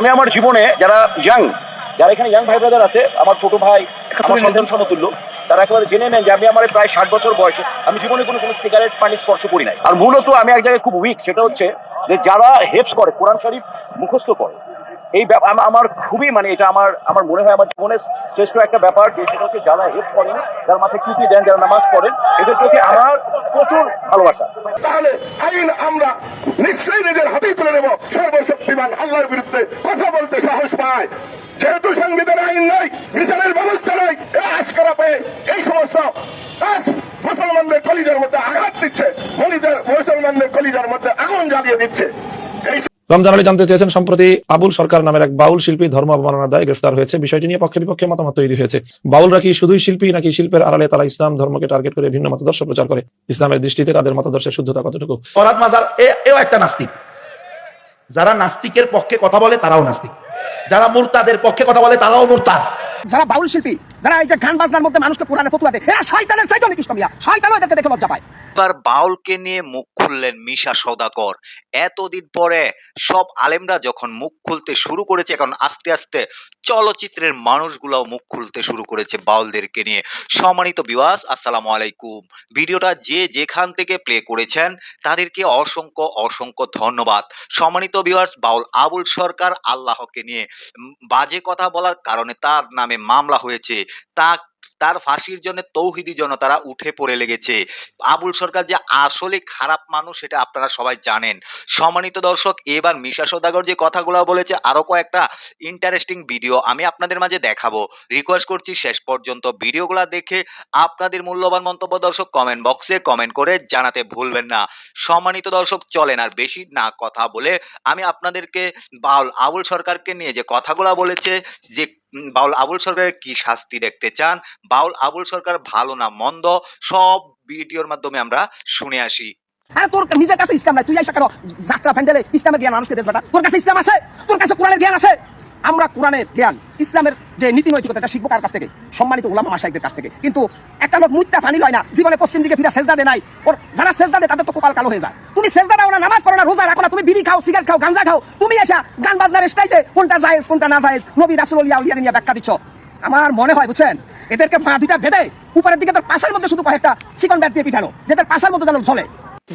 আমি আমার জীবনে যারা ইয়াং যারা এখানে ইয়াং ভাই ব্রাদার আছে আমার ছোট ভাই আমার সন্তান সমতুল্য তারা একেবারে জেনে নেন যে আমি আমার প্রায় ষাট বছর বয়সে। আমি জীবনে কোনো কোনো সিগারেট পানি স্পর্শ করি নাই। আর মূলত আমি এক জায়গায় খুব উইক সেটা হচ্ছে যে যারা হেফস করে কোরআন শরীফ মুখস্থ করে এই আমার খুবই মানে এটা আমার আমার মনে হয় আমার জীবনের শ্রেষ্ঠ একটা ব্যাপার যে সেটা হচ্ছে যারা হেল্প করেন, যারা মাথায় টুপি দেন, যারা নামাজ পড়েন, এদের প্রতি আমার প্রচুর ভালোবাসা। তাহলে আইন আমরা নিশ্চয়ই নিজের হাতেই তুলে নেব। সর্বশক্তিমান আল্লাহর বিরুদ্ধে কথা বলতে সাহস পায়। যেহেতু সংবিধান আইন নাই, বিচারের ব্যবস্থা নাই, এরা আশকারা পেয়ে এই সমস্ত কাজ মুসলমানদের কলিজার মধ্যে আঘাত দিচ্ছে মুসলমানদের কলিজার মধ্যে আগুন জ্বালিয়ে দিচ্ছে। এই রমজান আলী জানতে চেয়েছেন, সম্প্রতি আবুল সরকার নামের এক বাউল শিল্পী ধর্ম অবমাননার দায়ে গ্রেফতার হয়েছে। বিষয়টি নিয়ে পক্ষে বিপক্ষে মতামত তৈরি হয়েছে। বাউলরা কি শুধুই শিল্পী নাকি শিল্পের আড়ালে তারা ইসলাম ধর্মকে টার্গেট করে ভিন্ন মতাদর্শ প্রচার করে? ইসলামের দৃষ্টিতে তাদের মতাদর্শের শুদ্ধতা কতটুকু? একটা নাস্তিক। যারা নাস্তিকের পক্ষে কথা বলে, তারাও নাস্তিক। যারা মুরতাদের পক্ষে কথা বলে, তারাও মুরতাদ। যারা বাউল শিল্পী, যারা এই যে গান বাজনার মধ্যে মানুষকে কোরআনে ফতুয়া দেয়, এরা শয়তানের চাইতে অনেক ইসলামিয়া শয়তানও এদেরকে দেখে লজ্জা পায়। এবার বাউলকে নিয়ে মুখ খুললেন মিশা সদাকর এতদিন পরে সব আলেমরা যখন মুখ খুলতে শুরু করেছে, এখন আস্তে আস্তে চলচ্চিত্রের মানুষগুলাও মুখ খুলতে শুরু করেছে বাউলদেরকে নিয়ে। সম্মানিত বিওয়াস আসসালামু আলাইকুম। ভিডিওটা যে যেখান থেকে প্লে করেছেন, তাদেরকে অসংখ্য অসংখ্য ধন্যবাদ। সম্মানিত বিওয়ার্স বাউল আবুল সরকার আল্লাহকে নিয়ে বাজে কথা বলার কারণে তার নামে মামলা হয়েছে। তা, তার ফাঁসির জন্য তৌহিদি জনতারা উঠে পড়ে লেগেছে। আবুল সরকার যে আসলে খারাপ মানুষ, সেটা আপনারা সবাই জানেন। সম্মানিত দর্শক, এবার মিশা সদাগর যে কথাগুলো বলেছে আরও কয়েকটা ইন্টারেস্টিং ভিডিও আমি আপনাদের মাঝে দেখাবো। রিকোয়েস্ট করছি শেষ পর্যন্ত ভিডিওগুলো দেখে আপনাদের মূল্যবান মন্তব্য দর্শক কমেন্ট বক্সে কমেন্ট করে জানাতে ভুলবেন না। সম্মানিত দর্শক, চলেন আর বেশি না কথা বলে আমি আপনাদেরকে বাউল, আবুল সরকারকে নিয়ে যে কথাগুলো বলেছে, যে বাউল, আবুল সরকারের কি শাস্তি দেখতে চান? বাউল, আবুল সরকার ভালো না মন্দ? সব ভিডিওর মাধ্যমে আমরা শুনে আসি। আরে তোর নিজের কাছে ইসলাম নাই, তুই আইসা কেন? যাত্রা ফ্যান্ডেলে ইসলামের জ্ঞান মানুষকে দেশ বেটা। তোর কাছে ইসলাম আছে? তোর কাছে কোরআনের জ্ঞান আছে? আমরা কোরআনের জ্ঞান, ইসলামের যে নীতি নৈতিকতা শিখব কার কাছ থেকে? সম্মানিত উলামা মাসাইদের কাছ থেকে। কিন্তু একটা লোক মুত্তা ফানি লয় না, জীবনে পশ্চিম দিকে ফিরা সেজদা দে নাই। ওর যারা সেজদা দেয়, তাদের তো কপাল কালো হয়ে যায়। তুমি সেজদা দাও না, নামাজ পড়ো না, রোজা রাখো না, তুমি বিড়ি খাও, সিগারেট খাও, গাঞ্জা খাও, তুমি এসা গান বাজনার স্টাইজে কোনটা জায়েজ, কোনটা না জায়েজ, নবী রাসূল উলিয়া উলিয়া নিয়ে ব্যাখ্যা দিচ্ছ। আমার মনে হয়, বুঝছেন? এদেরকে দুইটা বেঁধে, উপরের দিকে তোর পাশের মধ্যে শুধু কয়েকটা চিকন ব্যাট দিয়ে পিঠানো যেটা পাশের মধ্যে যেন চলে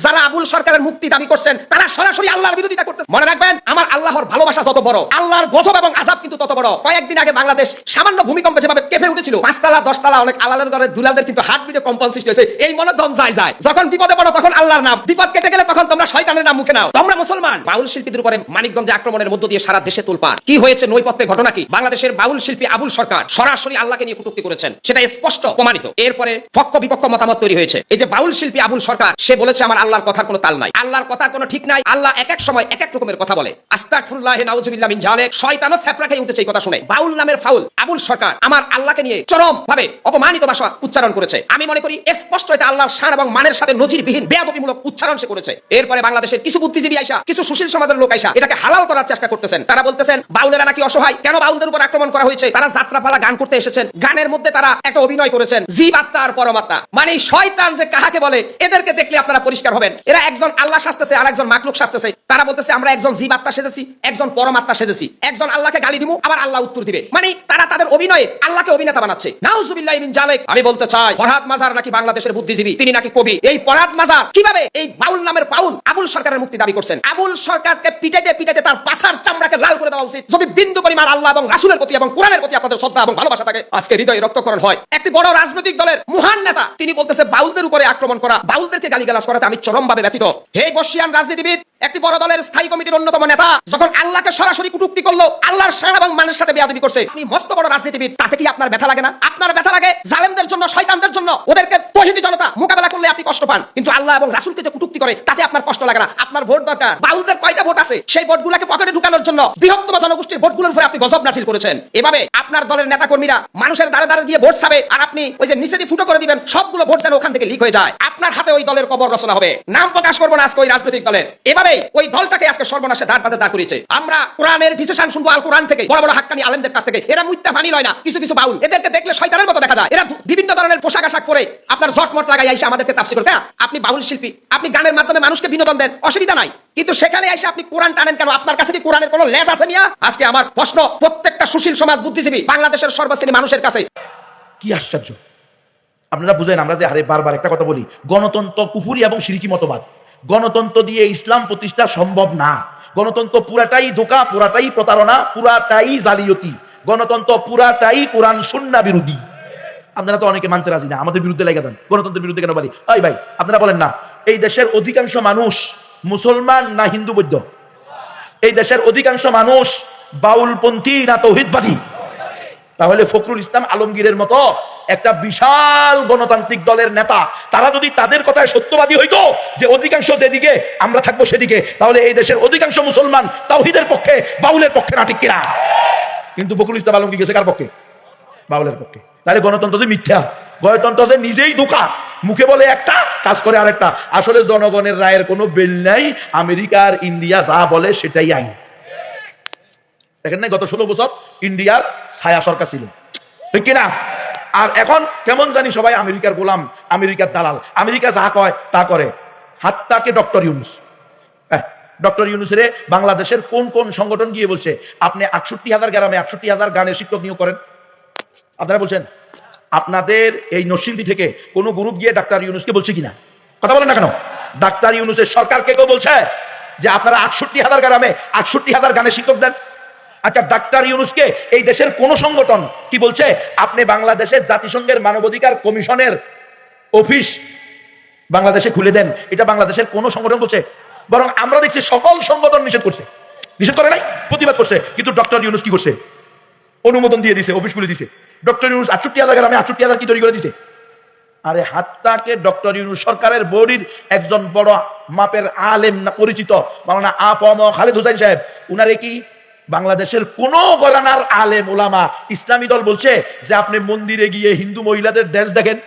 যারা আবুল সরকারের মুক্তি দাবি করছেন, তারা সরাসরি আল্লাহর বিরোধিতা করতেছে। মনে রাখবেন, আমার আল্লাহর ভালোবাসা যত বড়, আল্লাহর গজব এবং আজাব কিন্তু তত বড়। কয়েকদিন আগে বাংলাদেশ সামান্য ভূমিকম্পে যেভাবে কেঁপে উঠেছিল, পাঁচতলা, দশতলা, অনেক আলালের ঘরে দুলালদের কিন্তু হার্ট বিটে কম্পন সৃষ্টি হয়েছে। এই মনে দম যায় যায়। যখন বিপদে পড়ো, তখন আল্লাহর নাম। বিপদ কেটে গেলে তখন তোমরা শয়তানের নাম মুখে নাও। তোমরা মুসলমান। বাউল শিল্পীদের উপরে মানিকগঞ্জে আক্রমণের মধ্য দিয়ে সারা দেশে তোলপাড়। কি হয়েছে নৈপথ্যে ঘটনা কি? বাংলাদেশের বাউল শিল্পী আবুল সরকার সরাসরি আল্লাহকে নিয়ে কটূক্তি করেছেন। সেটা স্পষ্ট, প্রমাণিত। এরপরে পক্ষ বিপক্ষ মতামত তৈরি হয়েছে। এই যে বাউল শিল্পী আবুল সরকার, সে বলেছে, আমার আল্লাহর কথার কোনো তাল নাই। আল্লাহর কথার কোনো ঠিক নাই। আল্লাহ এক এক সময় এক এক রকমের কথা বলে। আস্তাগফিরুল্লাহ নাউজুবিল্লাহ মিন জালিক। শয়তানও স্যাপরা খেয়ে উঠেছে এই কথা শুনে। বাউল নামের ফাউল আবুল সরকার আমার আল্লাহকে নিয়ে চরম ভাবে অপমানিত ভাষা উচ্চারণ করেছে। আমি মনে করি স্পষ্ট এটা আল্লাহর শান এবং মানের সাথে নজিরবিহীন, বেয়াদবিমূলক উচ্চারণ সে করেছে। এরপরে বাংলাদেশের কিছু বুদ্ধিজীবী আইসা, কিছু সুশীল সমাজের লোক আইসা এটাকে হালাল করার চেষ্টা করতেছেন। তারা বলতেছেন, বাউলেরা নাকি অসহায়? কেন বাউলদের উপর আক্রমণ করা হয়েছে? তারা যাত্রাপালা গান করতে এসেছেন। গানের মধ্যে তারা একটা অভিনয় করেছেন। জীব আত্মা আর পরমাত্মা। মানে শয়তান যে কাহাকে বলে, এদেরকে দেখলে আপনারা পরিষ্কার হবেন। এরা একজন আল্লাহ শাস্তেছে আর একজন মাকলুক শাস্তেছে তারা বলতেছে, আমরা একজন জীব আত্মা সেজেছি, একজন পরমাত্মা সেজেছি। একজন আল্লাহকে গালি দিব আবার আল্লাহ উত্তর দিবে। মানে তারা তাদের অভিনয়ে আল্লাহকে অভিনেতা বানাচ্ছে। নাউজুবিল্লাহ মিন জালেক। আমি বলতে চাই, ফরহাদ মাজার নাকি বাংলাদেশের বুদ্ধিজীবী? তিনি নাকি কবি। এই ফরহাদ মাজার কীভাবে এই বাউল নামের পাউল আবুল সরকারের মুক্তি দাবি করছেন? আবুল সরকারকে পিটাইতে পিটাইতে তার পাশার চামড়াকে লাল করে দেওয়া উচিত। যদি বিন্দু পরিমাণ আল্লাহ এবং রাসূলের প্রতি এবং কোরআনের প্রতি আপনাদের শ্রদ্ধা এবং ভালোবাসা থাকে, আজকে হৃদয়ে রক্তকরণ হয়। একটি বড় রাজনৈতিক দলের মহান নেতা, তিনি বলতেছে, বাউলদের উপরে আক্রমণ করা, বাউলদেরকে গালিগালাজ করাতে আমি চরমভাবে ব্যতীত হে বর্ষিয়ান রাজনীতিবিদ, একটি বড় দলের স্থায়ী কমিটির অন্যতম নেতা, যখন আল্লাহকে সরাসরি কটূক্তি করল, আল্লাহর শান এবং মানের সাথে বেয়াদবি করছে, আপনি মস্ত বড় রাজনীতিবিদ, তাতে কি আপনার ব্যথা লাগে না? আপনার ব্যথা লাগে জালেমদের জন্য, শয়তানদের জন্য, ওদেরকে তহিদি জনতা মোকাবেলা করলে আপনি কষ্ট পান, কিন্তু আল্লাহ এবং রাসূলকে যে কটূক্তি করে, তাতে আপনার কষ্ট লাগে না। আপনার ভোট দরকার। বাউলদের কয়টা ভোট আছে? সেই ভোটগুলোকে পকেটে ঢুকানোর জন্য বৃহত্তম জনগোষ্ঠীর ভোটগুলোর উপরে আপনি গজব নাচিল করেছেন। এভাবে আপনার দলের নেতা কর্মীরা মানুষের দ্বারে দ্বারে দিয়ে ভোট চাবে আর আপনি ওই যে নিচে ফুটো করে দিবেন, সবগুলো ভোট যেন ওখান থেকে লিক হয়ে যায়। আপনার হাতে ওই দলের কবর রচনা হবে। নাম প্রকাশ করব না আজকে ওই রাজনৈতিক দলের। এভাবে ওই দলটাকে আজকে সর্বনাশে দাঁড় বাঁধে দাঁড় করিয়েছে আমরা কোরআনের ডিসিশন শুনব আল কোরআন থেকে, বড় বড় হাক্কানি আলেমদের কাছ থেকে। এরা মুত্তা ফানি নয় না, কিছু কিছু বাউল। এদেরকে দেখলে শয়তানের মতো দেখা যায়। এরা বিভিন্ন ধরনের পোশাক আশাক পরে আপনার ঝটমট লাগাই এসে আমাদেরকে তাপসি করতে। আপনি বাউল শিল্পী, আপনি গানের মাধ্যমে মানুষকে বিনোদন দেন, অসুবিধা নাই। কিন্তু সেখানে এসে আপনি কোরআন টানেন কেন? আপনার কাছে কি কোরআনের কোনো লেজ আছে মিয়া? আজকে আমার প্রশ্ন, প্রত্যেকটা সুশীল সমাজ বুদ্ধিজীবী বাংলাদেশের সর্বশ্রেণী মানুষের কাছে। কি আশ্চর্য। আপনারা বুঝেন, আমরা যে হারে বারবার একটা কথা বলি, গণতন্ত্র কুফুরি এবং সিরিকি মতবাদ। গণতন্ত্র দিয়ে ইসলাম প্রতিষ্ঠা সম্ভব না। গণতন্ত্র পুরাটাই ধোকা, পুরাটাই প্রতারণা, পুরাটাই জালিয়তি। গণতন্ত্র পুরাটাই কোরআন সুন্না বিরোধী। আপনারা তো অনেকে মানতে রাজি না, আমাদের বিরুদ্ধে লেগে দেন। গণতন্ত্রের বিরুদ্ধে কেন বলি? ওই ভাই, আপনারা বলেন না, এই দেশের অধিকাংশ মানুষ মুসলমান না হিন্দু বৌদ্ধ এই দেশের অধিকাংশ মানুষ বাউলপন্থী না তৌহিদবাদী? তাহলে ফখরুল ইসলাম আলমগীরের মতো একটা বিশাল গণতান্ত্রিক দলের নেতা, তারা যদি তাদের কথায় সত্যবাদী হইতো যে অধিকাংশ যেদিকে আমরা থাকব সেদিকে, তাহলে এই দেশের অধিকাংশ মুসলমান তাওহিদের পক্ষে, বাউলের পক্ষে না, ঠিক কিনা? কিন্তু ফখরুল ইসলাম আলমগীর গেছে কার পক্ষে? বাউলের পক্ষে। তাহলে গণতন্ত্র যে মিথ্যা, গণতন্ত্র যে নিজেই ধোকা, মুখে বলে একটা, কাজ করে আরেকটা। আসলে জনগণের রায়ের কোনো বেল নাই আমেরিকার ইন্ডিয়া যা বলে সেটাই আইন। দেখেন না গত ষোলো বছর ইন্ডিয়ার ছায়া সরকার ছিল। ঠিক কিনা? আর এখন কেমন জানি সবাই আমেরিকার গোলাম, আমেরিকার দালাল, আমেরিকা যা কয় তা করে। হাত্তাকে ডক্টর ইউনুস। ডক্টর ইউনুসের বাংলাদেশের কোন কোন সংগঠন গিয়ে বলছে, আপনি আটষট্টি হাজার গ্রামে আটষট্টি হাজার গানের শিক্ষক নিয়োগ করেন? আপনারা বলছেন, আপনাদের এই নরসিংদী থেকে কোনো গ্রুপ গিয়ে ডাক্তার ইউনুসকে বলছে কিনা? কথা বলেন না কেন? ডাক্তার ইউনুসের সরকারকে কেউ বলছে যে আপনারা আটষট্টি হাজার গ্রামে আটষট্টি হাজার গানের শিক্ষক দেন? আচ্ছা ডাক্তার ইউনুসকে এই দেশের কোন সংগঠন কি বলছে? আপনি বাংলাদেশের জাতিসংঘের মানবাধিকার কমিশনের অফিস বাংলাদেশে খুলে দেন। এটা বাংলাদেশের কোন সংগঠন বলছে? বরং আমরা দেখছি সকল সংগঠন নিষেধ করছে। নিষেধ করে নাই? প্রতিবাদ করছে। কিন্তু ডক্টর ইউনুস কি করছে? অনুমোদন দিয়ে দিছে অফিস খুলে দিছে। ডক্টর ইউনুস আটষট্টি হাজার গ্রামে আটষট্টি হাজার কি তৈরি করে দিছে? আরে হাত্তাকে ডক্টর ইউনুস সরকারের বডির একজন বড় মাপের আলেম না পরিচিত, মাওলানা আফম খালেদ হুসাইন সাহেব। উনারে কি বাংলাদেশের কোন গরানার আলেম ওলামা ইসলামী দল বলছে যে আপনি মন্দিরে গিয়ে হিন্দু মহিলাদের ড্যান্স দেখেন।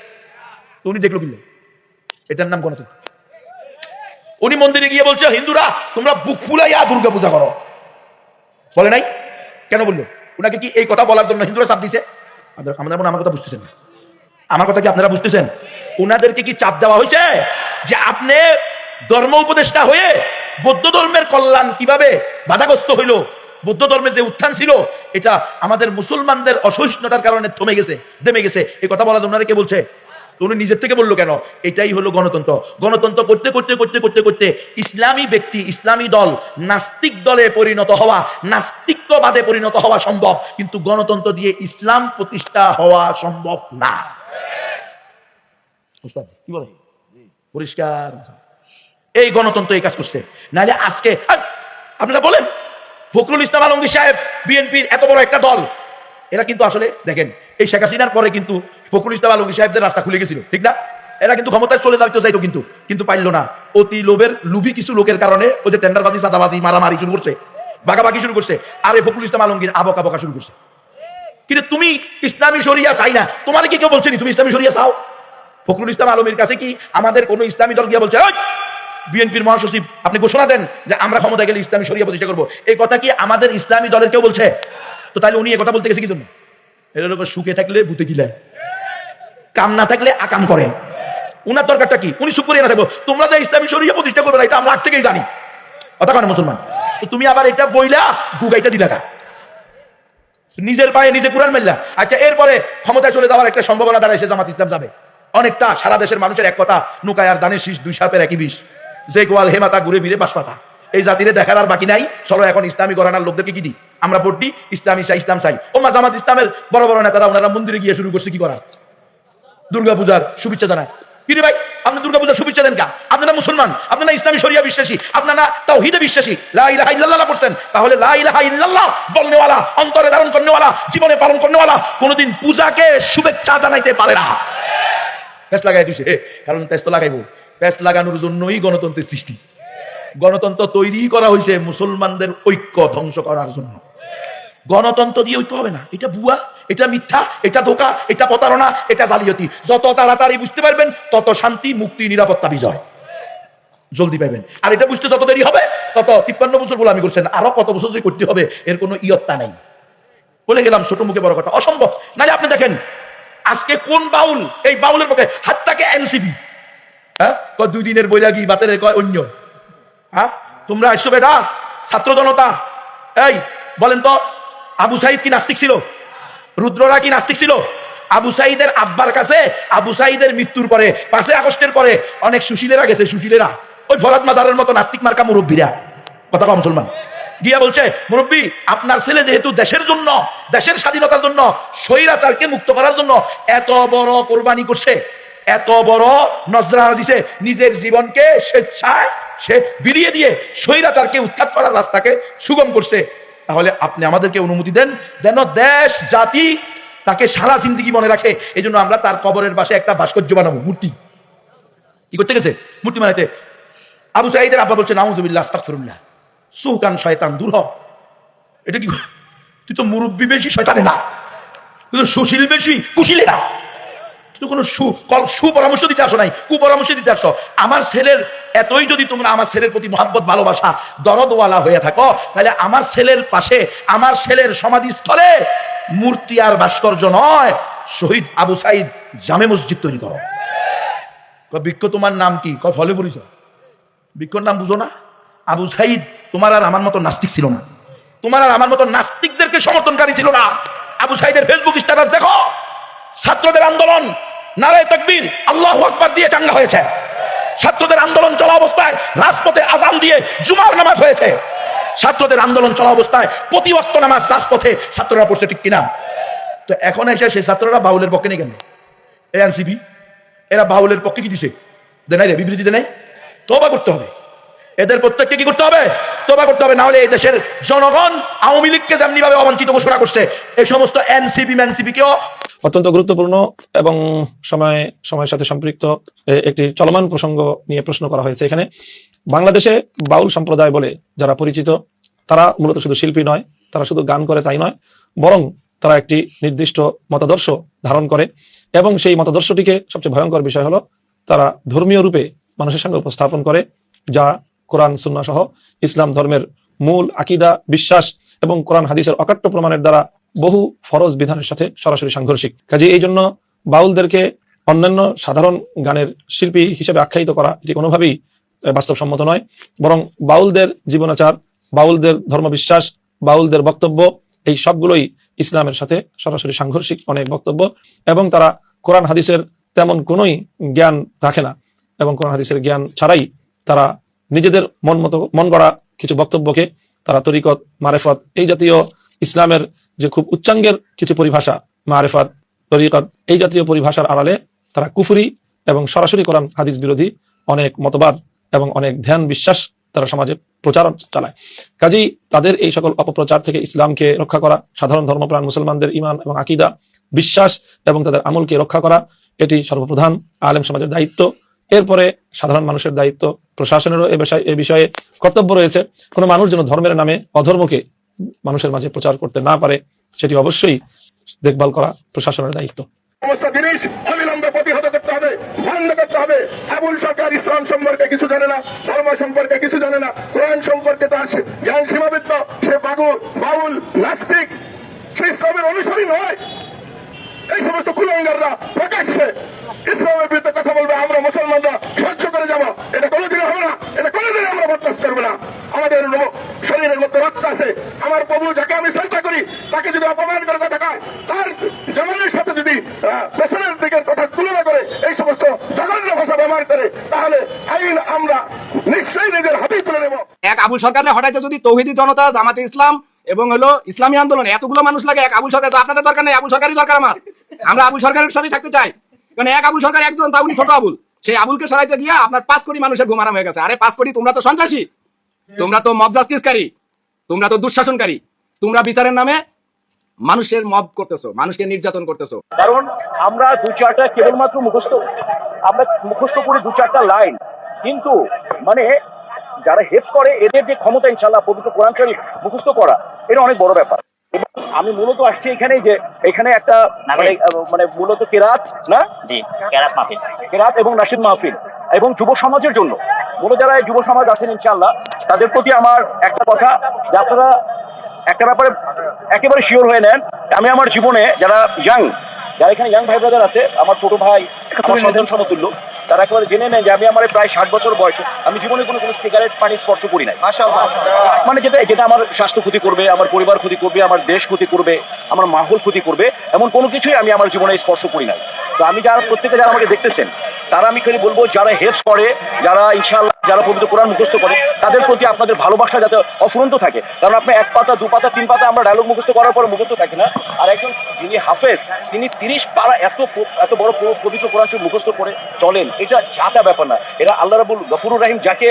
উনি দেখল কিনলো। এটার নাম গণতন্ত্র। উনি মন্দিরে গিয়ে বলছে, হিন্দুরা, তোমরা বুক ফুলাইয়া দুর্গা পূজা করো। বলে নাই? কেন বলল? ওনাকে কি এই কথা বলার জন্য হিন্দুরা চাপ দিছে? আমাদের মনে আমার কথা বুঝতেছেন আমার কথা কি আপনারা বুঝতেছেন? ওনাদেরকে কি চাপ দেওয়া হয়েছে? যে আপনি ধর্ম উপদেষ্টা হয়ে বৌদ্ধ ধর্মের কল্যাণ কীভাবে বাধাগ্রস্ত হইল? বৌদ্ধ ধর্মের যে উত্থান ছিল, এটা আমাদের মুসলমানদের অসহিষ্ণুতার কারণে থমে গেছে দেমে গেছে। এই কথা বলা ওনারা কে বলছে? উনি নিজের থেকে বলল কেন? এটাই হলো গণতন্ত্র। গণতন্ত্র করতে করতে করতে করতে করতে ইসলামী ব্যক্তি, ইসলামী দল, নাস্তিক দলে পরিণত হওয়া নাস্তিক্যবাদে পরিণত হওয়া সম্ভব, কিন্তু গণতন্ত্র দিয়ে ইসলাম প্রতিষ্ঠা হওয়া সম্ভব না। কি বলে? পরিষ্কার। এই গণতন্ত্র এই কাজ করছে। নাহলে আজকে আপনারা বলেন ফখরুল ইসলাম আলমগীর সাহেব বিএনপির এত বড় একটা দল। এরা কিন্তু আসলে দেখেন এই শেখ হাসিনার পরে কিন্তু ফখরুল ইসলাম আলমগীর সাহেবদের রাস্তা খুলে গেছিল ঠিক না? এরা কিন্তু ক্ষমতায় চলে যাইতো চাইতো কিন্তু কিন্তু পাইলো না। অতি লোভের লুভি কিছু লোকের কারণে ওই যে টেন্ডারবাজি চাঁদাবাজি মারামারি শুরু করছে বাগাবাগি শুরু করছে আর এই ফখরুল ইসলাম আলমগীর আবকা বকা শুরু করছে। কিন্তু তুমি ইসলামী শরিয়া চাই না। তোমার কি কেউ বলছে নি তুমি ইসলামী শরিয়া চাও? ফখরুল ইসলাম আলমীর কাছে কি আমাদের কোনো ইসলামী দল গিয়ে বলছে "ওই, বিএনপির মহাসচিব, আপনি ঘোষণা দেন যে আমরা ক্ষমতা গেলে ইসলামী শরিয়া প্রতিষ্ঠা করব। এই কথা কি আমাদের ইসলামী দলের কেউ বলছে? তো তাহলে উনি কথা বলতে গেছে কি জন্য? সুখে থাকলে ভূতে গিলায়, কাম না থাকলে আকাম করে। উনার দরকারটা কি? উনি সুখ করিয়ে না থাকব। তোমরা যে ইসলামী শরিয়া প্রতিষ্ঠা করবে না, এটা আমরা আগ থেকেই জানি। কথা কেন মুসলমান। তো তুমি আবার এটা বইলা গুগাইটা দিলা কা? নিজের পায়ে নিজে কুরআন মেললা। আচ্ছা এরপরে ক্ষমতায় চলে যাওয়ার একটা সম্ভাবনা দাঁড়াইছে জামাত ইসলাম যাবে। অনেকটা সারা দেশের মানুষের এক কথা, নুকায় আর দানের শীষ, দুই সাপের একই বিষ। যে গোয়াল হেমাতা ঘুরে ফিরে পাশ পাতা এই জাতিরে দেখার আর বাকি নাই। চলো এখন ইসলামী গরানার লোকদেরকে কি দিই? আমরা দিই, ইসলামী চাই, ইসলাম চাই। ও জামাত ইসলামের বড় বড় নেতারা, ওনারা মন্দিরে গিয়ে শুরু করছে কি করা দুর্গা পূজার শুভেচ্ছা জানায়। কিরে ভাই, আপনি দুর্গা পূজার শুভেচ্ছা দেন কা? আপনারা মুসলমান আপনারা ইসলামী শরিয়া বিশ্বাসী আপনারা তাওহীদে বিশ্বাসী। লা ইলাহা ইল্লাল্লাহ পড়ছেন। তাহলে লা ইলাহা ইল্লাল্লাহ বলনেওয়ালা, অন্তরে ধারণ করনেওয়ালা, জীবনে পালন করনেওয়ালা কোনোদিন পূজাকে শুভেচ্ছা জানাইতে পারে না। প্যাস লাগাই দিছে কারণ প্যাস তো লাগাইবো। প্যাস লাগানোর জন্যই গণতন্ত্রের সৃষ্টি। গণতন্ত্র তৈরি করা হয়েছে মুসলমানদের ঐক্য ধ্বংস করার জন্য। গণতন্ত্র দিয়ে ঐক্য হবে না। এটা বুয়া এটা মিথ্যা, এটা ধোকা, এটা প্রতারণা, এটা জালিয়াতি। যত তাড়াতাড়ি বুঝতে পারবেন, তত শান্তি, মুক্তি, নিরাপত্তা, বিজয়। জলদি পাইবেন। আর এটা বুঝতে যত দেরি হবে, তত তিপ্পান্ন বছর গোলামি করছেন। আরও কত বছর যে করতে হবে, এর কোনো ইয়ত্তা নাই। বলে গেলাম, ছোট মুখে বড় কথা। অসম্ভব। না আপনি দেখেন, আজকে কোন বাউল, এই বাউলের পক্ষে হাতটাকে এনসিপি হ্যাঁ? দুই দিনের বৈরাগী বাতের কয় অন্য? হ্যাঁ? তোমরা আসছো বেটা, ছাত্র জনতা। এই, বলেন তো, আবু সাইদ কি নাস্তিক ছিল? রুদ্ররা কি নাস্তিক ছিল? আবু সাইদের আব্বার কাছে, আবু সাইদের মৃত্যুর পরে, পাঁচই আগস্টের পরে অনেক সুশীলেরা গেছে, সুশীলেরা। ওই ফরাদ মাজারের মতো নাস্তিক মার্কা মুরব্বীরা। কথা কম মুসলমান। গিয়া বলছে, মুরব্বী, আপনার ছেলে যেহেতু দেশের জন্য, দেশের স্বাধীনতার জন্য, স্বৈরাচারকে মুক্ত করার জন্য এত বড় কোরবানি করছে এত বড় নজরানা দিছে, নিজের জীবনকে স্বেচ্ছায় সে বিলিয়ে দিয়ে স্বৈরাচারকে উৎখাত করার রাস্তাকে সুগম করছে। তাহলে আপনি আমাদেরকে অনুমতি দেন যেন দেশ, জাতি তাকে সারা জিন্দিগি মনে রাখে। এই জন্য আমরা তার কবরের পাশে একটা ভাস্কর্য বানাবো, মূর্তি। কি করতে গেছে? মূর্তি বানাইতে। আবু সাইদের আব্বা বলছে নাউজুবিল্লাহ, আস্তাগফিরুল্লাহ। সুকান শয়তান, দূর এটা কি? তুই তো মুরব্বী বেশি, শয়তানে না। তুই তো সুশীল বেশি, কুশীলে না। কোনো সু সুপরামর্শ দিতে আসো নাই, কুপরামর্শ দিতে আসো। আমার ছেলের এতই যদি তোমরা আমার ছেলের প্রতি মহাব্বত, ভালোবাসা, দরদওয়ালা হয়ে থাকো, তাহলে আমার ছেলের পাশে, আমার ছেলের সমাধিস্থলে মূর্তি আর ভাস্কর্য নয়, শহীদ আবু সাইদ জামে মসজিদ তৈরি করো। বৃক্ষ তোমার নাম কি? কয়, ফলে পরিচয় বৃক্ষর নাম বুঝো না। আবু সাইদ তোমার আর আমার মতো নাস্তিক ছিল না। তোমার আর আমার মতো নাস্তিকদেরকে সমর্থনকারী ছিল না। আবু সাইদের ফেসবুক স্ট্যাটাস দেখো। ছাত্রদের আন্দোলন। নারায় তকবীর আল্লাহ আকবার দিয়ে চাঙ্গা হয়েছে। ছাত্রদের আন্দোলন চলা অবস্থায় রাজপথে আজান দিয়ে জুমার নামাজ হয়েছে। ছাত্রদের আন্দোলন চলা অবস্থায় প্রতি ওয়াক্ত নামাজ রাজপথে ছাত্ররা পড়ছে ঠিক কিনা? তো এখন এসে সেই ছাত্ররা বাউলের পক্ষে নেই কেন এনসিপি, এরা বাউলের পক্ষে কি দিছে? দেয় রে বিবৃতি দেয় তোবা করতে হবে। এদের প্রত্যেককে কি করতে হবে? তোবা করতে হবে। না হলে এই দেশের জনগণ আওয়ামী লীগকে যেমনি ভাবে অবাঞ্ছিত ঘোষণা করছে, এই সমস্ত এনসিপি ম্যানসিপি কেও অত্যন্ত গুরুত্বপূর্ণ এবং সময়, সময়ের সাথে সম্পৃক্ত একটি চলমান প্রসঙ্গ নিয়ে প্রশ্ন করা হয়েছে এখানে। বাংলাদেশে বাউল সম্প্রদায় বলে যারা পরিচিত, তারা মূলত শুধু শিল্পী নয়, তারা শুধু গান করে তাই নয়, বরং তারা একটি নির্দিষ্ট মতাদর্শ ধারণ করে এবং সেই মতাদর্শটিকে সবচেয়ে ভয়ঙ্কর বিষয় হলো তারা ধর্মীয় রূপে মানুষের সঙ্গে উপস্থাপন করে, যা কোরআন সুন্না সহ ইসলাম ধর্মের মূল আকিদা, বিশ্বাস এবং কোরআন, হাদিসের অকাট্য প্রমাণের দ্বারা বহু ফরজ বিধানের সাথে সরাসরি সাংঘর্ষিক। কাজে এই জন্য বাউলদেরকে অন্যান্য সাধারণ গানের শিল্পী হিসেবে আখ্যায়িত করা এটি কোনোভাবেই বাস্তবসম্মত নয়। বরং বাউলদের জীবনাচার, বাউলদের ধর্মবিশ্বাস, বাউলদের বক্তব্য, এই সবগুলোই ইসলামের সাথে সরাসরি সাংঘর্ষিক অনেক বক্তব্য এবং তারা কোরআন, হাদিসের তেমন কোনোই জ্ঞান রাখে না। এবং কোরআন, হাদিসের জ্ঞান ছাড়াই তারা নিজেদের মন মতো, মন গড়া কিছু বক্তব্যকে তারা তরিকত, মারেফত, এই জাতীয় ইসলামের যে খুব উচ্চাঙ্গের কিছু পরিভাষা, মারেফত, তরিকত, এই জাতীয় পরিভাষার আড়ালে তারা কুফুরি এবং সরাসরি কোরআন, হাদিস বিরোধী অনেক মতবাদ এবং অনেক ধ্যান বিশ্বাস তারা সমাজে প্রচার চালায়। কাজেই তাদের এই সকল অপপ্রচার থেকে ইসলামকে রক্ষা করা, সাধারণ ধর্মপ্রাণ মুসলমানদের ইমান এবং আকিদা, বিশ্বাস এবং তাদের আমলকে রক্ষা করা, এটি সর্বপ্রধান আলেম সমাজের দায়িত্ব। এরপরে সাধারণ মানুষের দায়িত্ব, প্রশাসনেরও এ বিষয়ে কর্তব্য রয়েছে। কোনো মানুষ যেন ধর্মের নামে অধর্মকে মানুষের মাঝে প্রচার করতে না পারে, সেটি অবশ্যই দেখভাল করা প্রশাসনের দায়িত্ব। প্রতিহত করতে হবে করতে হবে। আবুল সরকার সম্পর্কে কিছু জানে না, ধর্ম সম্পর্কে কিছু জানে না সম্পর্কে জ্ঞান সে নাস্তিক। অনুসারী নয়। এই সমস্ত কুলঙ্গাররা প্রকাশ্যে ইসলামের বিরুদ্ধে কথা বলবে, আমরা মুসলমানরা সহ্য করে যাব। এটা কোনোদিনও হবে না, এটা কোনোদিনও আমরা বরদাস্ত করব না। আমাদের শরীরের মধ্যে রক্ত আছে। আমার প্রভু যাকে আমি শ্রদ্ধা করি, তাকে যদি অপমান করে কথা কয়, তার জগনের সাথে যদি পেছনের দিকের কথা তুলনা করে, এই সমস্ত জঘন্য ভাষা ব্যবহার করে, তাহলে আইন আমরা নিশ্চয়ই নিজের হাতেই তুলে নেব। এক আবুল সরকারের হঠাৎ যদি তৌহিদি জনতা, জামাতে ইসলাম এবং হলো ইসলামী আন্দোলন এতগুলো মানুষ লাগে, এক আবুল সরকার তো আপনাদের দরকার নেই, আবুল সরকারই দরকার আমার। আমরা আবুল সরকারের সাথে থাকতে চাই। কারণ এক আবুল সরকার একজন, তা উনি ছোট আবুল। সেই আবুলকে সরাইতে গিয়ে আপনার পাঁচ কোটি মানুষের ঘুম আরাম হয়ে গেছে। আরে পাঁচ কোটি, তোমরা তো সন্ত্রাসী। তোমরা তো মব জাস্টিসকারী। তোমরা তো দুঃশাসনকারী। তোমরা বিচারের নামে মানুষের মব করতেছো, মানুষকে নির্যাতন করতেছো। কারণ আমরা দু চারটা কেবলমাত্র মুখস্থ, আমরা মুখস্থ করি দু চারটা লাইন। কিন্তু মানে যারা হেল্প করে, এদের যে ক্ষমতা ইনশাল্লাহ পবিত্র কোরআন শরীফ মুখস্থ করা, এটা অনেক বড় ব্যাপার। আমি মূলত আসছি এখানেই যে এখানে একটা মানে মানে মূলত কেরাত না? জি ক্যারাত মাহফিল। কেরাত এবং নাসিদ মাহফিল এবং যুব সমাজের জন্য। মূলত যারা যুব সমাজ আছেন ইনশাল্লাহ তাদের প্রতি আমার একটা কথা যে আপনারা একটা ব্যাপারে একেবারে শিওর হয়ে নেন আমি আমার জীবনে যারা ইয়াং যারা এখানে ইয়াং ভাই ব্রাদার আছে আমার ছোট ভাই আমার সন্তান সমতুল্য তারা একেবারে জেনে নেন যে আমি আমার প্রায় ষাট বছর বয়স আমি জীবনে কোনো কোনো সিগারেট পানি স্পর্শ করি নাই। মানে যেটা যেটা আমার স্বাস্থ্য ক্ষতি করবে আমার পরিবার ক্ষতি করবে আমার দেশ ক্ষতি করবে আমার মাহুল ক্ষতি করবে এমন কোনো কিছুই আমি আমার জীবনে স্পর্শ করি নাই। তো আমি যারা প্রত্যেকে যারা আমাকে দেখতেছেন, তারা আমি খালি বলব, যারা হেল্প করে, যারা ইনশাআল্লাহ, যারা পবিত্র কোরআন মুখস্থ করে, তাদের প্রতি আপনাদের ভালোবাসা যাতে অফুরন্ত থাকে। কারণ আপনি এক পাতা, দু পাতা, তিন পাতা আমরা ডায়লগ মুখস্থ করার পরে মুখস্থ থাকে না। আর একজন যিনি হাফেজ, তিনি তিরিশ পারা এত এত বড় পবিত্র কোরআন মুখস্থ করে চলেন। এটা যাতা ব্যাপার না। এটা আল্লাহ রাবুল গফুরুর রাহিম যাকে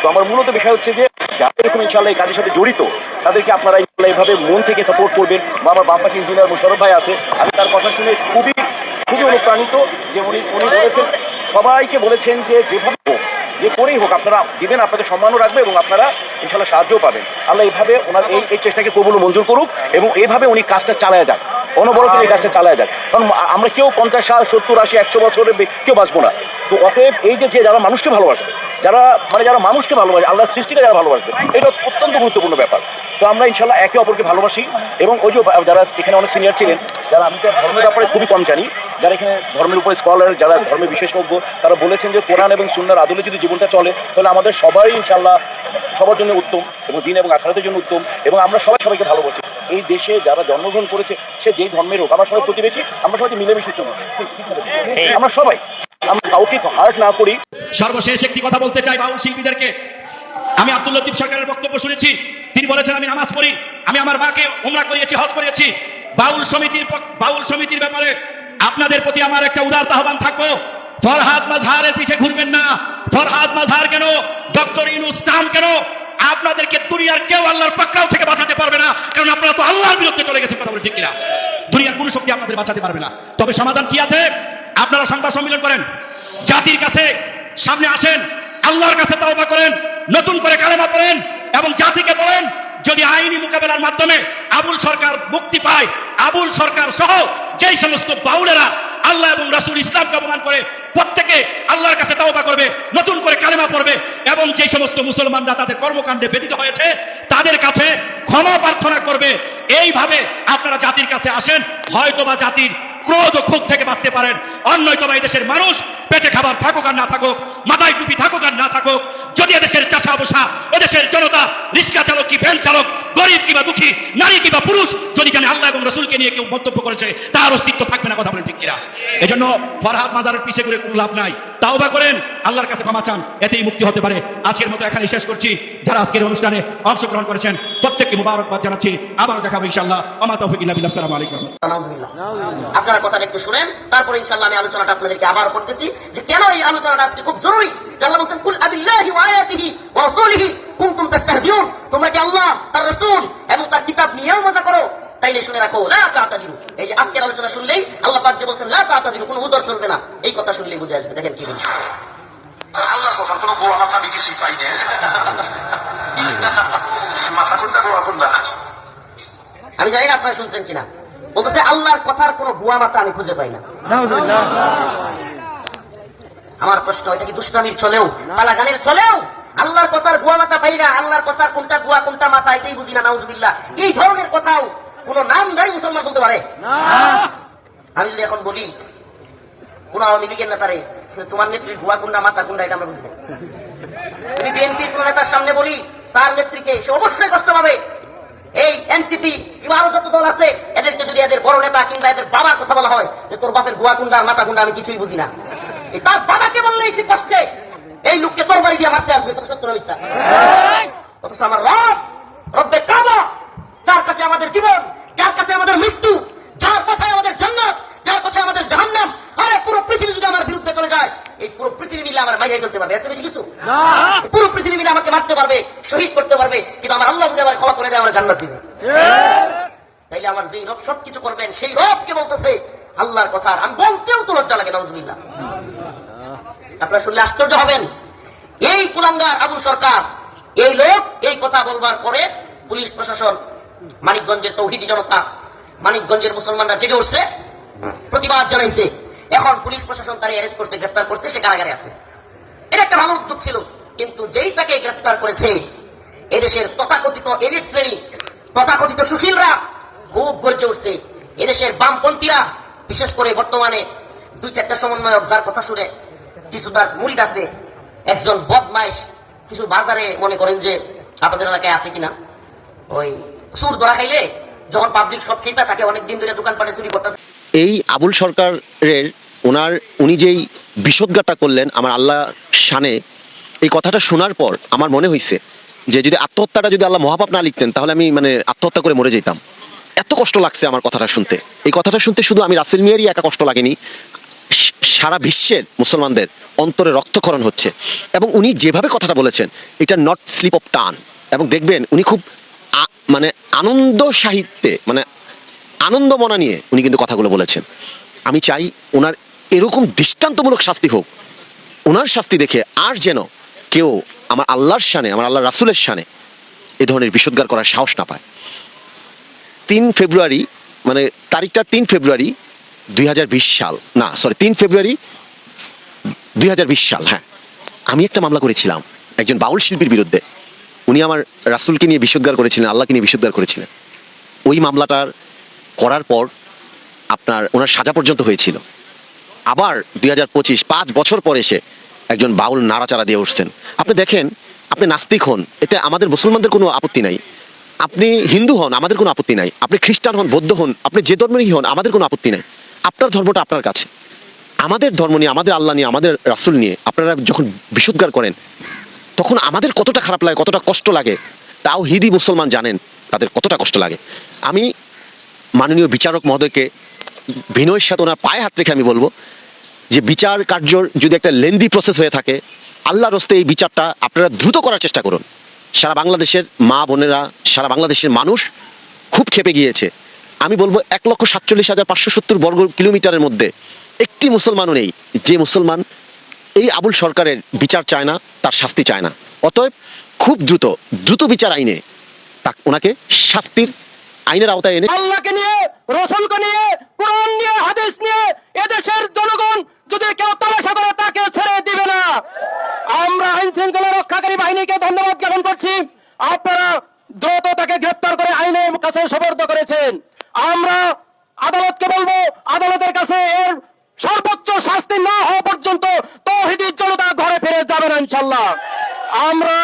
তো আমার মূলত বিষয় হচ্ছে যে, যারা এরকম ইনশাল্লাহ এই কাজের সাথে জড়িত, তাদেরকে আপনারা এইভাবে মন থেকে সাপোর্ট করবেন। আমার বাম ইঞ্জিনিয়ার মুশারফ ভাই আছে, আমি তার কথা শুনে খুবই খুবই অনুপ্রাণিত যে উনি উনি বলেছেন, সবাইকে বলেছেন যে যেভাবে হোক, যে করেই হোক, আপনারা দিবেন, আপনাদের সম্মানও রাখবে এবং আপনারা ইনশাল্লাহ সাহায্যও পাবেন। আল্লাহ এইভাবে ওনার এই এই চেষ্টাকে কবুল মঞ্জুর করুক এবং এইভাবে উনি কাজটা চালায় যাক। অনবরত এই কাজটা চালায় যাক কারণ আমরা কেউ পঞ্চাশ সাল সত্তর, আশি, একশো বছরের বে- কেউ বাঁচবো না। তো অতএব এই যে যে যারা মানুষকে ভালোবাসে, যারা মানে যারা মানুষকে ভালোবাসে, আল্লাহর সৃষ্টিকে যারা ভালোবাসবে, এটা অত্যন্ত গুরুত্বপূর্ণ ব্যাপার। তো আমরা ইনশাল্লাহ একে অপরকে ভালোবাসি এবং ওই যে যারা এখানে অনেক সিনিয়র ছিলেন, যারা আমি তো ধর্মের ব্যাপারে খুবই কম জানি, যারা এখানে ধর্মের উপরে স্কলার যারা ধর্মের বিশেষজ্ঞ, তারা বলেছেন যে, কোরআন এবং সুন্নার আদলে যদি জীবনটা চলে, তাহলে আমাদের সবাই ইনশাল্লাহ সবার জন্য উত্তম এবং দিন এবং আখড়াতের জন্য উত্তম এবং আমরা সবাই সবাইকে ভালোবাসি। এই দেশে যারা জন্মগ্রহণ করেছে সে যেই ধর্মের হোক আমরা সবাই প্রতিবেশী আমরা সবাই মিলেমিশে চলি। বলেছেন। আমরা সবাই আমরা কাউকে হার্ট না করি। সর্বশেষ একটি কথা বলতে চাই বাউল শিল্পীদেরকে। আমি আব্দুল লতিফ সরকারের বক্তব্য শুনেছি। তিনি বলেছেন আমি নামাজ পড়ি আমি আমার মাকে উমরা করিয়েছি হজ করিয়েছি। বাউল সমিতির বাউল সমিতির ব্যাপারে আপনাদের প্রতি আমার একটা উদারতা আহ্বান থাকব। ফরহাদ মাঝহারের পিছে ঘুরবেন না। ফরহাদ মাঝহার কেন? ডক্টর ইউনুস কেন? আপনাদেরকে দুনিয়ার কেউ আল্লাহর পাক্কাও থেকে বাঁচাতে পারবে না, কারণ আপনারা তো আল্লাহর বিরুদ্ধে চলে গেছেন, কথা বলে ঠিক কিনা? দুনিয়ার কোনো শক্তি আপনাদের বাঁচাতে পারবে না। তবে সমাধান কি আছে? আপনারা সংবাদ সম্মেলন করেন, জাতির কাছে সামনে আসেন, আল্লাহর কাছে তওবা করেন, নতুন করে কালেমা পড়েন এবং জাতিকে বলেন, যদি আইনি মোকাবেলার মাধ্যমে আবুল সরকার মুক্তি পায়, আবুল সরকার সহ যেই সমস্ত বাউলেরা আল্লাহ এবং রাসূল ইসলামকে অপমান করে প্রত্যেকে আল্লাহর কাছে তাওবা করবে, নতুন করে কালেমা পড়বে এবং যে সমস্ত মুসলমানরা তাদের কর্মকাণ্ডে ব্যতীত হয়েছে, তাদের কাছে ক্ষমা প্রার্থনা করবে। এইভাবে আপনারা জাতির কাছে আসেন, হয়তোবা জাতির ক্রোধ ও ক্ষোভ থেকে বাঁচতে পারেন। অন্যতম এই দেশের মানুষ পেটে খাবার থাকুক আর না থাকুক, মাথায় টুপি থাকুক আর না থাকুক যদি এদেশের চাষা বসা, এদেশের জনতা, রিক্সা চালক কি, ভ্যান চালক, গরিব কিংবা দুঃখী, নারী কিংবা পুরুষ, যদি জানে আল্লাহ এবং রসুলকে নিয়ে কেউ মন্তব্য করেছে, তার অস্তিত্ব থাকবে না কথা বলেন ঠিক কিনা? এজন্য ফরহাদ মাজারের পিছিয়ে করে কোনো লাভ নাই। তাও বা করেন, আল্লাহর কাছে ক্ষমা চান, এতেই মুক্তি হতে পারে। আজকের মতো এখানে শেষ করছি। যারা আজকের অনুষ্ঠানে অংশগ্রহণ করেছেন, প্রত্যেককে মুবারকবাদ জানাচ্ছি। আবার দেখাবো ইনশাআল্লাহ। আমা তৌফিক ইল্লা আসসালামু আলাইকুম। আপনারা কথাটা একটু শুনেন, তারপরে ইনশাল্লাহ আমি আলোচনাটা আপনাদেরকে আবার করতেছি যে কেন এই আলোচনাটা আজকে খুব জরুরি? আল্লাহ বলছেন, কুল আবিল্লাহি ওয়া আয়াতিহি ওয়া রাসূলিহি কুনতুম তাস্তাহজিউন। তোমরা কি আল্লাহ, তার রাসূল এবং তার কিতাব নিয়েও মজা করো? তাইলে শুনে রাখো লা তাতাদিরু এই যে আজকের আলোচনা শুনলেই আল্লাহ পাক যে বলছেন লা তাতাদিরু কোনো উজর চলবে না। এই কথা শুনলেই বুঝে আসবে দেখেন কি বলছে আল্লাহর কথা কোনো গোয়া মাথা আমি কিছুই পাই না মাথা কোনটা গোয়া কোনটা? আমি জানি না আপনারা শুনছেন কিনা। বলতেছে আল্লাহর কথার কোনো গুয়া মাথা আমি খুঁজে পাই না। আমার প্রশ্ন এটা কি দুষ্টামির চলেও পালা গানের চলেও? আল্লাহর কথার গুয়া মাথা পাই না আল্লাহর কথার কোনটা গুয়া কোনটা মাথা এটাই বুঝি না নাউজুবিল্লাহ। এই ধরনের কথাও কোন নামধারী মুসলমান বলতে পারে। আমি যদি এখন বলি কোন আওয়ামী লীগের নেতারে তোমার নেত্রী গুয়া কোনটা মাথা কোনটা এটা আমরা বুঝি না। যদি বিএনপির কোন নেতার সামনে বলি তার নেত্রীকে সে অবশ্যই কষ্ট পাবে। এই এনসিপি আরও যত দল আছে এদেরকে যদি এদের বড় নেতা কিংবা এদের বাবার কথা বলা হয় যে তোর বাপের গুয়া কুন্ডা আর মাথা কুন্ডা আমি কিছুই বুঝি না। তার বাবাকে বললেই সে কষ্টে এই লোককে তোর বাড়ি দিয়ে মারতে আসবে তোর সত্য মিথ্যা? অথচ আমার রব রব্বে কাবা যার কাছে আমাদের জীবন যার কাছে আমাদের মৃত্যু যার কথায় আমাদের জান্নাত যার কথায় আমাদের জাহান্নাম আরে পুরো পৃথিবী যদি আমার বিরুদ্ধে চলে যায় এই পুরো পৃথিবী মিলে আমার মাইরে ফেলতে পারবে। এত বেশি কিছু? পুরো পৃথিবী মিলে আমাকে মারতে পারবে শহীদ করতে পারবে কিন্তু আমার আল্লাহ যদি আমার ক্ষমা করে দেয় আমার জান্নাত দিবে। তাইলে আমার যেই রব সব কিছু করবেন সেই রবকে বলতেছে আল্লাহর কথা আর আমি বলতেও তো লজ্জা লাগে নজরুল্লাহ আপনারা শুনলে আশ্চর্য হবেন। এই কুলাঙ্গার আবুল সরকার এই লোক এই কথা বলবার পরে পুলিশ প্রশাসন মানিকগঞ্জের তৌহিদি জনতা, মানিকগঞ্জের মুসলমানরা জেগে উঠছে, প্রতিবাদ জানাইছে। এখন পুলিশ প্রশাসন তারা অ্যারেস্ট করছে, গ্রেফতার করছে, সে কারাগারে আছে। এটা একটা ভালো উদ্যোগ ছিল, কিন্তু যেই তাকে গ্রেফতার করেছে, এদেশের তথাকথিত এলিট শ্রেণি, তথাকথিত সুশীলরা খুব গর্জে উঠছে। এদেশের বামপন্থীরা, বিশেষ করে বর্তমানে দুই চারটা সমন্বয়ক যার কথা শুনে কিছু তার মুরিদ আছে, একজন বদমাইশ কিছু বাজারে মনে করেন যে আপনাদের এলাকায় আছে কিনা? ওই সুর ধরা খাইলে যখন পাবলিক সব খেতে থাকে অনেক দিন ধরে দোকানপাটে চুরি করতেছে। এই আবুল সরকারের ওনার উনি যেই বিষোদ্গারটা করলেন আমার আল্লাহ শানে, এই কথাটা শোনার পর আমার মনে হয়েছে যে যদি আত্মহত্যাটা যদি আল্লাহ মহাপাপ না লিখতেন, তাহলে আমি মানে আত্মহত্যা করে মরে যেতাম। এত কষ্ট লাগছে আমার কথাটা শুনতে। এই কথাটা শুনতে শুধু আমি রাসেল মিয়ারই একা কষ্ট লাগেনি, সারা বিশ্বের মুসলমানদের অন্তরে রক্তক্ষরণ হচ্ছে। এবং উনি যেভাবে কথাটা বলেছেন, এটা নট স্লিপ অফ টান এবং দেখবেন, উনি খুব মানে আনন্দ সাহিত্যে মানে আনন্দ মনা নিয়ে উনি কিন্তু কথাগুলো বলেছেন। আমি চাই ওনার এরকম দৃষ্টান্তমূলক শাস্তি হোক। ওনার শাস্তি দেখে আর যেন কেউ আমার আল্লাহর শানে, আমার আল্লাহ রাসুলের শানে এ ধরনের বিশুদ্ধার করার সাহস না পায়। তিন ফেব্রুয়ারি মানে তারিখটা তিন ফেব্রুয়ারি দুই হাজার বিশ সাল। না সরি তিন ফেব্রুয়ারি দুই হাজার বিশ সাল হ্যাঁ। আমি একটা মামলা করেছিলাম একজন বাউল শিল্পীর বিরুদ্ধে। উনি আমার রাসুলকে নিয়ে বিশুদ্ধার করেছিলেন, আল্লাহকে নিয়ে বিশুদ্ধার করেছিলেন। ওই মামলাটার করার পর আপনার ওনার সাজা পর্যন্ত হয়েছিল। আবার দুই হাজার পঁচিশ, পাঁচ বছর পরে এসে একজন বাউল নাড়াচাড়া দিয়ে উঠছেন। আপনি দেখেন, আপনি নাস্তিক হন, এতে আমাদের মুসলমানদের কোনো আপত্তি নাই। আপনি হিন্দু হন, আমাদের কোনো আপত্তি নাই। আপনি খ্রিস্টান হন, বৌদ্ধ হন, আপনি যে ধর্মেরই হন, আমাদের কোনো আপত্তি নাই। আপনার ধর্মটা আপনার কাছে। আমাদের ধর্ম নিয়ে, আমাদের আল্লাহ নিয়ে, আমাদের রাসুল নিয়ে আপনারা যখন বিশুদ্ধার করেন তখন আমাদের কতটা খারাপ লাগে, কতটা কষ্ট লাগে, তাও হিদি মুসলমান জানেন, তাদের কতটা কষ্ট লাগে। আমি মাননীয় বিচারক মহোদয়কে বিনয়ের সাথে ওনার পায়ে হাত রেখে আমি বলব যে বিচার কার্যর যদি একটা লেন্দি প্রসেস হয়ে থাকে, আল্লাহর রস্তে এই বিচারটা আপনারা দ্রুত করার চেষ্টা করুন। সারা বাংলাদেশের মা বোনেরা, সারা বাংলাদেশের মানুষ খুব খেপে গিয়েছে। আমি বলব এক লক্ষ সাতচল্লিশ হাজার পাঁচশো সত্তর বর্গ কিলোমিটারের মধ্যে একটি মুসলমানও নেই, যে মুসলমান এই আবুল সরকারের বিচার চায় না, তার শাস্তি চায় না। অতএব খুব দ্রুত দ্রুত বিচার আইনে তা ওনাকে শাস্তির আইনের আওতায় এনে আল্লাহকে নিয়ে, রসুলকে নিয়ে, কোরআন নিয়ে, হাদিস নিয়ে এদেশের জনগণ যদি কেউ তামাশা করে, তাকে ছেড়ে দিবে না। আমরা আইন শৃঙ্খলা রক্ষাকারী বাহিনীকে ধন্যবাদ জ্ঞাপন করছি। আপনারা দ্রুত তাকে গ্রেপ্তার করে আইনের কাছে সোপর্দ করেছেন। আমরা আদালতকে বলব, আদালতের কাছে এর সর্বোচ্চ শাস্তি না হওয়া পর্যন্ত তৌহিদি জনতা ঘরে ফিরে যাবে না ইনশাল্লাহ আমরা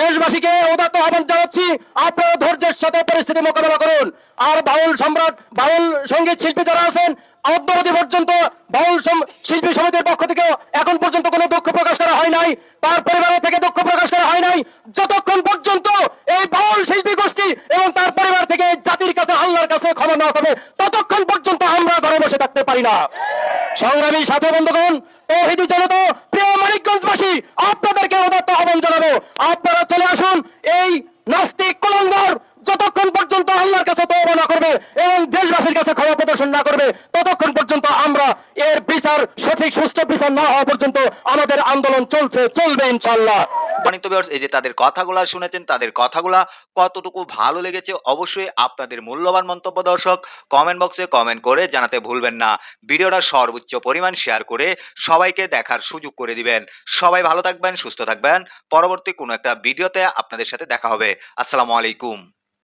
দেশবাসীকে উদাত্ত আহ্বান জানাচ্ছি, আপনারা ধৈর্যের সাথে পরিস্থিতি মোকাবেলা করুন। আর বাউল সম্রাট, বাউল সংগীত শিল্পী যারা আছেন, অদ্যবধি পর্যন্ত বাউল শিল্পী সমিতির পক্ষ থেকে এখন পর্যন্ত কোনো দুঃখ প্রকাশ করা হয় নাই। তার পরিবারের থেকে দুঃখ প্রকাশ করা হয় নাই। যতক্ষণ পর্যন্ত এই বাউল শিল্পী গোষ্ঠী এবং তার পরিবার থেকে জাতির কাছে, আল্লাহর কাছে ক্ষমা না হবে ততক্ষণ পর্যন্ত আমরা ঘরে বসে থাকতে পারি না। সংগ্রামী সাথে বন্ধুগণ, তৌহিদি জনতা, প্রিয় মানিকগঞ্জবাসী, আপনাদেরকে উদাত্ত আহ্বান জানাব। আপনারা চলে আসুন এই নাস্তিক কলঙ্গর যতক্ষণ পর্যন্ত আল্লাহর কাছে তওবা না করবে এবং দেশবাসীর কাছে ক্ষমা প্রদর্শন না করবে, ততক্ষণ পর্যন্ত আমরা এর বিচার সঠিক সুস্থ বিচার না হওয়া পর্যন্ত আমাদের আন্দোলন চলছে, চলবে ইনশাল্লাহ সম্মানিত এই যে তাদের কথাগুলা শুনেছেন, তাদের কথাগুলা কতটুকু ভালো লেগেছে, অবশ্যই আপনাদের মূল্যবান মন্তব্য দর্শক কমেন্ট বক্সে কমেন্ট করে জানাতে ভুলবেন না। ভিডিওটা সর্বোচ্চ পরিমাণ শেয়ার করে সবাইকে দেখার সুযোগ করে দিবেন। সবাই ভালো থাকবেন, সুস্থ থাকবেন। পরবর্তী কোনো একটা ভিডিওতে আপনাদের সাথে দেখা হবে। আসসালামু আলাইকুম।